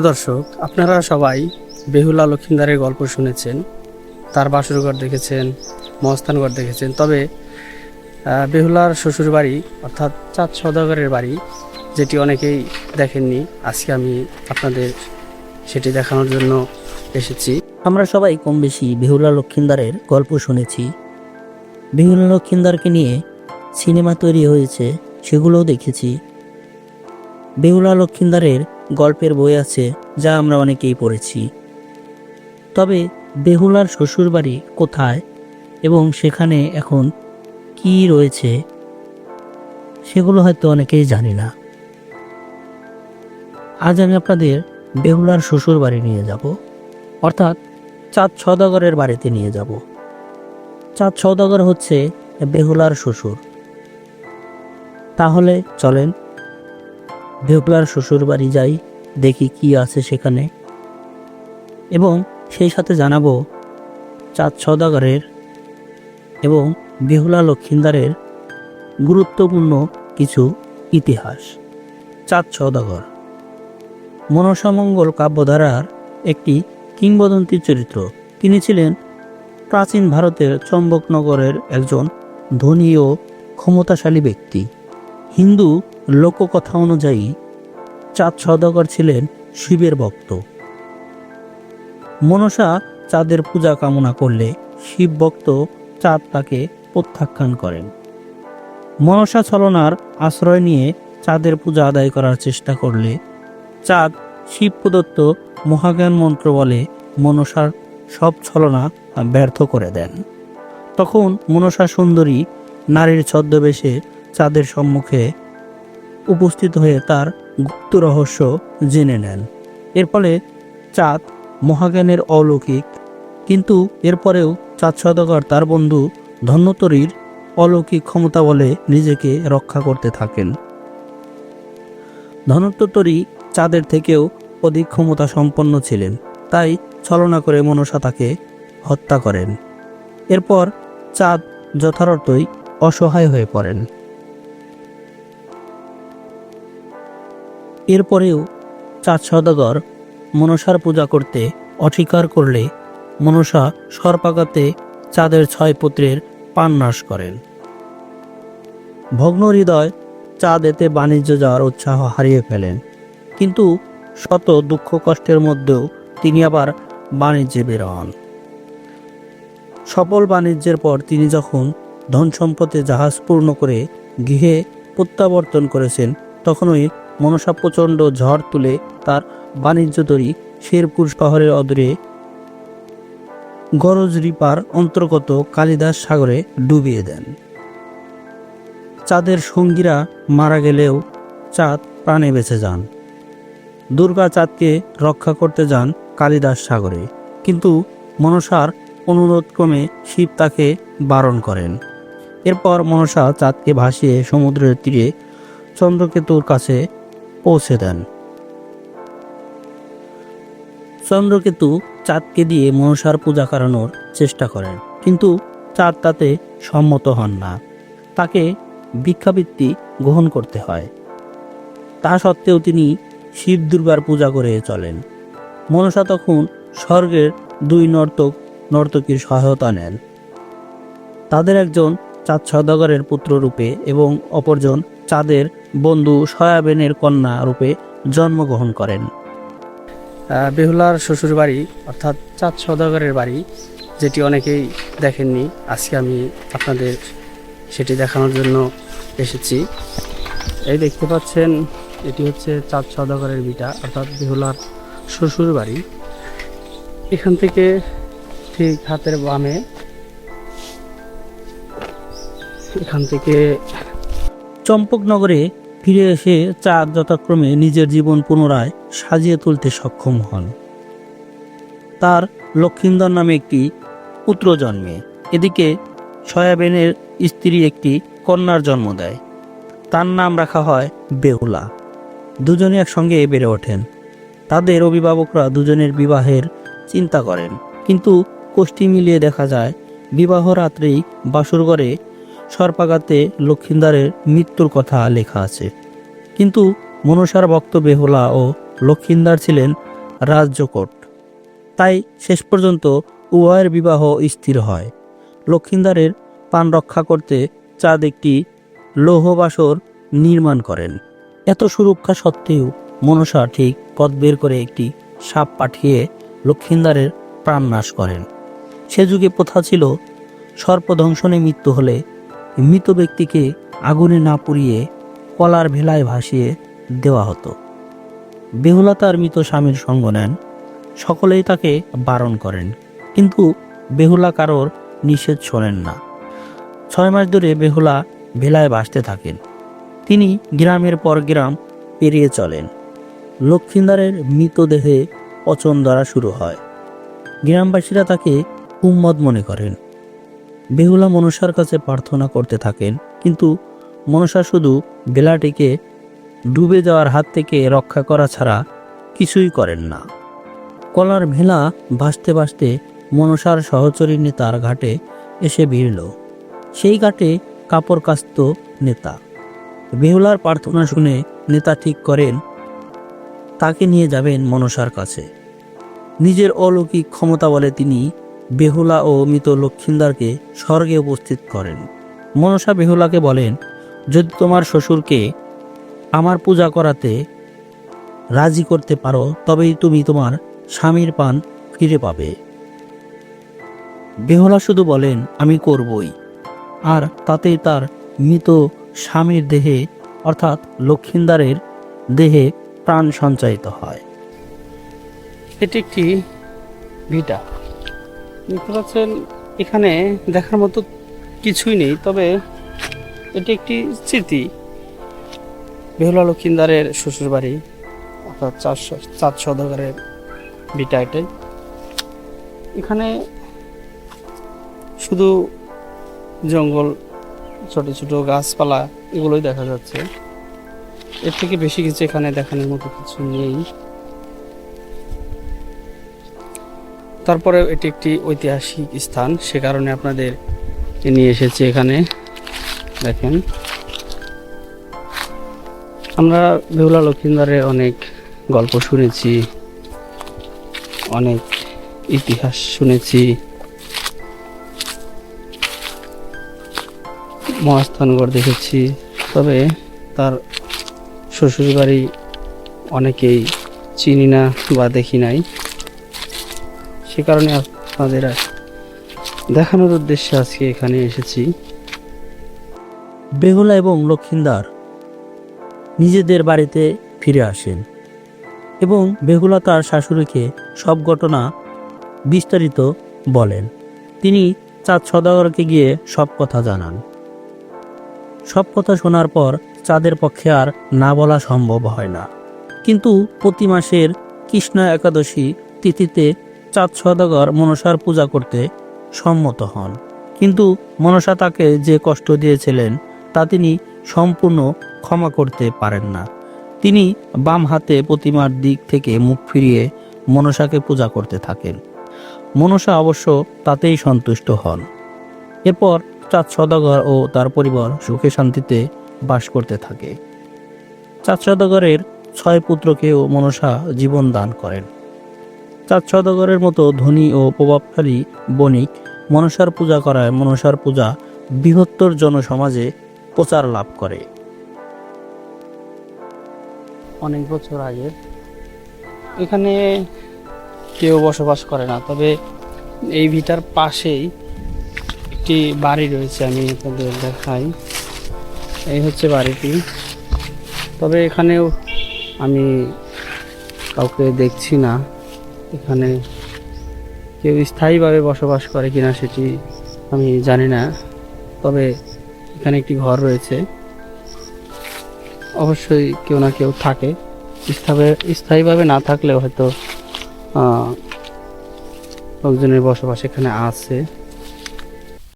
দর্শক, আপনারা সবাই বেহুলা লক্ষিন্দারের গল্প শুনেছেন, তার বাসুরঘর দেখেছেন মহস্থানঘর দেখেছেন। তবে বেহুলার শ্বশুর বাড়ি অর্থাৎ চাঁদ সদাগরের বাড়ি, যেটি অনেকেই দেখেননি, আজকে আমি আপনাদের সেটি দেখানোর জন্য এসেছি। আমরা সবাই কম বেশি বেহুলা লক্ষিন্দারের গল্প শুনেছি। বেহুলা লক্ষিন্দারকে নিয়ে সিনেমা তৈরি হয়েছে, সেগুলোও দেখেছি। বেহুলা লক্ষিন্দারের গল্পের বই আছে, যা আমরা অনেকেই পড়েছি। তবে বেহুলার শ্বশুরবাড়ি কোথায় এবং সেখানে এখন কি রয়েছে, সেগুলো হয়তো অনেকেই জানি না। আজ আমি আপনাদের বেহুলার শ্বশুর বাড়ি নিয়ে যাব। অর্থাৎ চাঁদ সদাগরের বাড়িতে নিয়ে যাব। চাঁদ সদাগর হচ্ছে বেহুলার শ্বশুর। তাহলে চলেন বেহুলার শ্বশুর বাড়ি যাই, দেখি কি আছে সেখানে। এবং সেই সাথে জানাব চাঁদ সদাগরের এবং বেহুলা লক্ষিন্দারের গুরুত্বপূর্ণ কিছু ইতিহাস। চাঁদ সদাগর মনসামঙ্গল কাব্যধারার একটি কিংবদন্তি চরিত্র। তিনি ছিলেন প্রাচীন ভারতের চম্বকনগরের একজন ধনী ও ক্ষমতাশালী ব্যক্তি। হিন্দু লোককথা অনুযায়ী চাঁদ সদাগর ছিলেন শিবের ভক্ত। মনসা চাঁদের পূজা কামনা করলে শিব ভক্ত চাঁদ তাকে প্রত্যাখ্যান করেন। মনসা ছলনার আশ্রয় নিয়ে চাঁদের পূজা আদায় করার চেষ্টা করলে চাঁদ শিব প্রদত্ত মহাজ্ঞান মন্ত্র বলে মনসার সব ছলনা ব্যর্থ করে দেন। তখন মনসা সুন্দরী নারীর ছদ্মবেশে চাঁদের সম্মুখে উপস্থিত হয়ে তার গুপ্ত রহস্য জেনে নেন। এর ফলে চাঁদ মহাজ্ঞানের অলৌকিক, কিন্তু এরপরেও চাঁদ সদাগর তার বন্ধু ধন্যতরীর অলৌকিক ক্ষমতা বলে নিজেকে রক্ষা করতে থাকেন। ধনত্তরী চাঁদের থেকেও অধিক ক্ষমতা সম্পন্ন ছিলেন, তাই ছলনা করে মনসা তাকে হত্যা করেন। এরপর চাঁদ যথার্থই অসহায় হয়ে পড়েন। এরপরেও চাঁদ সদাগর মনসার পূজা করতে অস্বীকার করলে মনসা সর্পাঘাতে চাঁদের ছয় পুত্রের পান নাশ করেন। ভগ্ন হৃদয় চাঁদ এতে বাণিজ্য যাওয়ার উৎসাহ হারিয়ে ফেলেন, কিন্তু শত দুঃখ কষ্টের মধ্যেও তিনি আবার বাণিজ্যে বের হন। সফল বাণিজ্যের পর তিনি যখন ধন সম্পদে জাহাজ পূর্ণ করে গৃহে প্রত্যাবর্তন করেছেন, তখনই মনসা প্রচণ্ড ঝড় তুলে তার বাণিজ্য তরী শেরপুর শহরের অদূরে গরজ রিপার অন্তর্গত কালিদাস সাগরে ডুবিয়ে দেন। চাঁদের সঙ্গীরা মারা গেলেও চাঁদ প্রাণে বেঁচে যান। দুর্গা চাঁদকে রক্ষা করতে যান কালিদাস সাগরে। কিন্তু মনসার অনুরোধক্রমে শিব তাকে বারণ করেন। এরপর মনসা চাঁদকে ভাসিয়ে সমুদ্রের তীরে চন্দ্রকেতুর কাছে পৌঁছে দেন। চন্দ্রকেতু চাঁদকে দিয়ে মনসার পূজা করানোর চেষ্টা করেন, কিন্তু চাঁদ তাতে সম্মত হন না। তাকে ভিক্ষাবৃত্তি গ্রহণ করতে হয়। তা সত্ত্বেও তিনি শিব দুর্গার পূজা করে চলেন। মনসা তখন স্বর্গের দুই নর্তক, নর্তকীর সহায়তা নেন। তাদের একজন চাঁদ সদাগরের পুত্র রূপে এবং অপরজন চাঁদের বন্ধু সয়াবেনের কন্যা রূপে জন্মগ্রহণ করেন। বেহুলার শ্বশুর বাড়ি, অর্থাৎ চাঁদ সদাগরের বাড়ি, যেটি অনেকেই দেখেননি। আজকে আমি আপনাদের সেটি দেখানোর জন্য এসেছি। এই দেখতে পাচ্ছেন, এটি হচ্ছে চাঁদ সদাগরের বিটা, অর্থাৎ বেহুলার শ্বশুর বাড়ি। এখান থেকে ঠিক হাতের বামে, এখান থেকে চম্পকনগরে ফিরে এসে চাঁদ যথাক্রমে নিজের জীবন পুনরায় সাজিয়ে তুলতে সক্ষম হন। তার লক্ষিন্দর নামে একটি পুত্র জন্মে। এদিকে সয়াবেনের স্ত্রী একটি কন্যার জন্ম দেয়। তার নাম রাখা হয় বেহুলা। দুজনে একসঙ্গে বেড়ে ওঠেন। তাদের অভিভাবকরা দুজনের বিবাহের চিন্তা করেন। কিন্তু কোষ্ঠী মিলিয়ে দেখা যায়, বিবাহ রাত্রেই বাসুরঘরে সর্পাঘাতে লক্ষিন্দারের মৃত্যুর কথা লেখা আছে। কিন্তু মনসার ভক্ত বেহুলা ও লক্ষিন্দার ছিলেন রাজ্যকোট তাই শেষ পর্যন্ত উভয়ের বিবাহ স্থির হয়। লক্ষিন্দারের পান রক্ষা করতে চাঁদ একটি লৌহবাসর নির্মাণ করেন। এত সুরক্ষা সত্ত্বেও মনসা ঠিক পথ বের করে একটি সাপ পাঠিয়ে লক্ষিন্দারের প্রাণ নাশ করেন। সে যুগে প্রথা ছিল সর্পদংশনে মৃত্যু হলে মৃত ব্যক্তিকে আগুনে না পুড়িয়ে কলার ভেলায় ভাসিয়ে দেওয়া হতো। বেহুলা তার মৃত স্বামীর সঙ্গ নেন। সকলেই তাকে বারণ করেন। কিন্তু বেহুলা কারোর নিষেধ শোনেন না। ছয় মাস ধরে বেহুলা ভেলায় ভাসতে থাকেন। তিনি গ্রামের পর গ্রাম পেরিয়ে চলেন। লক্ষিন্দারের মৃতদেহে পচন ধরা শুরু হয়। গ্রামবাসীরা তাকে উম্মদ মনে করেন। বেহুলা মনসার কাছে প্রার্থনা করতে থাকেন, কিন্তু মনসা শুধু বেলাটিকে ডুবে যাওয়ার হাত থেকে রক্ষা করা ছাড়া কিছুই করেন না। কলার ভেলা ভাসতে ভাসতে মনসার সহচরী নেতার ঘাটে এসে ভিড়ল। সেই ঘাটে কাপড় কাস্ত নেতা। বেহুলার প্রার্থনা শুনে নেতা ঠিক করেন, তাকে নিয়ে যাবেন মনসার কাছে। নিজের অলৌকিক ক্ষমতা বলে তিনি বেহুলা ও মৃত লক্ষিন্দারকে স্বর্গে উপস্থিত করেন। মনসা বেহুলাকে বলেন, যদি তোমার শ্বশুরকে আমার পূজা করাতে রাজি করতে পারো, তবেই তুমি তোমার স্বামীর পান ফিরে পাবে। বেহুলা শুধু বলেন, আমি করবই। আর তাতেই তার মৃত স্বামীর দেহে, অর্থাৎ লক্ষিন্দারের দেহে প্রাণ সঞ্চারিত হয়। এটি একটি ভিটা। দেখতে পাচ্ছেন এখানে দেখার মতো কিছুই নেই, তবে এটি একটি স্মৃতি। বেহুলা লক্ষিন্দারের শ্বশুর বাড়ি অর্থাৎ চার চাঁদ সদকারের ভিটা এটাই এখানে শুধু জঙ্গল, ছোট ছোট গাছপালা, এগুলোই দেখা যাচ্ছে। এর থেকে বেশি কিছু এখানে দেখানোর মতো কিছু নেই। তারপরে এটি একটি ঐতিহাসিক স্থান, সে কারণে আপনাদের নিয়ে এসেছি এখানে। দেখেন। আমরা বেহুলা লক্ষিন্দারে অনেক গল্প শুনেছি, অনেক ইতিহাস শুনেছি। মহাস্থানগড় দেখেছি, তবে তার শ্বশুর বাড়ি অনেকেই চিনি না বা দেখি নাই। সে কারণে আপনাদের দেখানোর উদ্দেশ্যে আজকে এখানে এসেছি। বেহুলা এবং লক্ষিন্দার নিজেদের বাড়িতে ফিরে আসেন এবং বেহুলা তার শাশুড়িকে সব ঘটনা বিস্তারিত বলেন। তিনি চাঁদ সদাগরকে গিয়ে সব কথা জানান। সব কথা শোনার পর চাঁদের পক্ষে আর না বলা সম্ভব হয় না। কিন্তু প্রতি মাসের কৃষ্ণ একাদশী তিথিতে চাঁদ সদাগর মনসার পূজা করতে সম্মত হন। কিন্তু মনসা তাকে যে কষ্ট দিয়েছিলেন, তা তিনি সম্পূর্ণ ক্ষমা করতে পারেন না। তিনি বাম হাতে প্রতিমার দিক থেকে মুখ ফিরিয়ে মনসাকে পূজা করতে থাকেন। মনসা অবশ্য তাতেই সন্তুষ্ট হন। এরপর চাঁদ সদাগর ও তার পরিবার সুখে শান্তিতে বাস করতে থাকে। চাঁদ সদাগরের ছয় পুত্রকেও মনসা জীবন দান করেন। চাঁদ সদাগরের মতো ধনী ও প্রভাবশালী বণিক মনসার পূজা করায় মনসার পূজা বৃহত্তর জনসমাজে প্রচার লাভ করে। অনেক বছর আগে এখানে কেউ বসবাস করে না, তবে এই ভিটার পাশেই একটি বাড়ি রয়েছে আমি আপনাদের দেখাই। এই হচ্ছে বাড়িটি। তবে এখানেও আমি কাউকে দেখছি না। এখানে কেউ স্থায়ীভাবে বসবাস করে কিনা সেটি আমি জানি না। তবে এখানে একটি ঘর রয়েছে। অবশ্যই কেউ না কেউ থাকে। স্থায়ীভাবে না থাকলেও হয়তো লোকজনের বসবাস এখানে আছে।